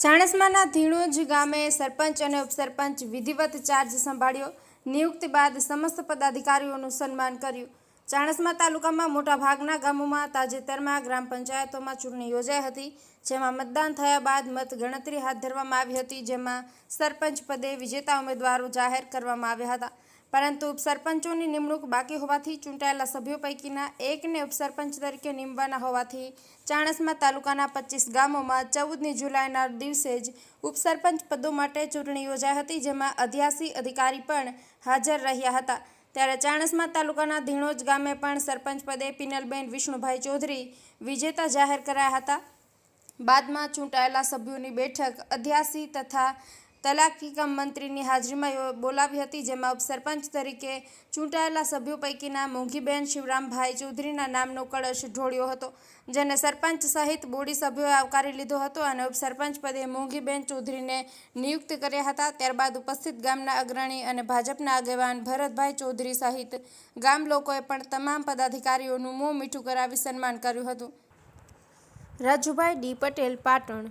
ચાણસમાના ધીણુજ ગામે સરપંચ અને ઉપસરપંચ વિધિવત ચાર્જ સંભાળ્યો. નિયુક્તિ બાદ સમસ્ત પદાધિકારીઓનું સન્માન કર્યું. ચાણસમા તાલુકામાં મોટાભાગના ગામોમાં તાજેતરમાં ગ્રામ પંચાયતોમાં ચૂંટણી યોજાઈ હતી, જેમાં મતદાન થયા બાદ મતગણતરી હાથ ધરવામાં આવી હતી, જેમાં સરપંચ પદે વિજેતા ઉમેદવારો જાહેર કરવામાં આવ્યા હતા. પરંતુ ઉપસરપંચોની નિમણૂક બાકી હોવાથી ચૂંટાયેલા સભ્યો પૈકીના એકને ઉપસરપંચ તરીકે નીમવાના હોવાથી ચાણસ્મા તાલુકાના પચીસ ગામોમાં ચૌદમી જુલાઈના દિવસે જ ઉપસરપંચ પદો માટે ચૂંટણી યોજાઈ હતી, જેમાં અધ્યાસી અધિકારી પણ હાજર રહ્યા હતા. ત્યારે ચાણસ્મા તાલુકાના ધીણોજ ગામે પણ સરપંચ પદે પિનલબેન વિષ્ણુભાઈ ચૌધરી વિજેતા જાહેર કરાયા હતા. બાદમાં ચૂંટાયેલા સભ્યોની બેઠક અધ્યાસી તથા તલાકી કમ મંત્રીની હાજરીમાં બોલાવી હતી, જેમાં ઉપસરપંચ તરીકે ચૂંટાયેલા સભ્યો પૈકીના મોંઘીબેન શિવરામભાઈ ચૌધરીના નામનો કળશ ઢોળ્યો હતો, જેને સરપંચ સહિત બોડી સભ્યોએ આવકારી લીધો હતો અને ઉપસરપંચ પદે મોંઘીબેન ચૌધરીને નિયુક્ત કર્યા હતા. ત્યારબાદ ઉપસ્થિત ગામના અગ્રણી અને ભાજપના આગેવાન ભરતભાઈ ચૌધરી સહિત ગામ લોકોએ પણ તમામ પદાધિકારીઓનું મોં મીઠું કરાવી સન્માન કર્યું હતું. રાજુભાઈ ડી પટેલ પાટણ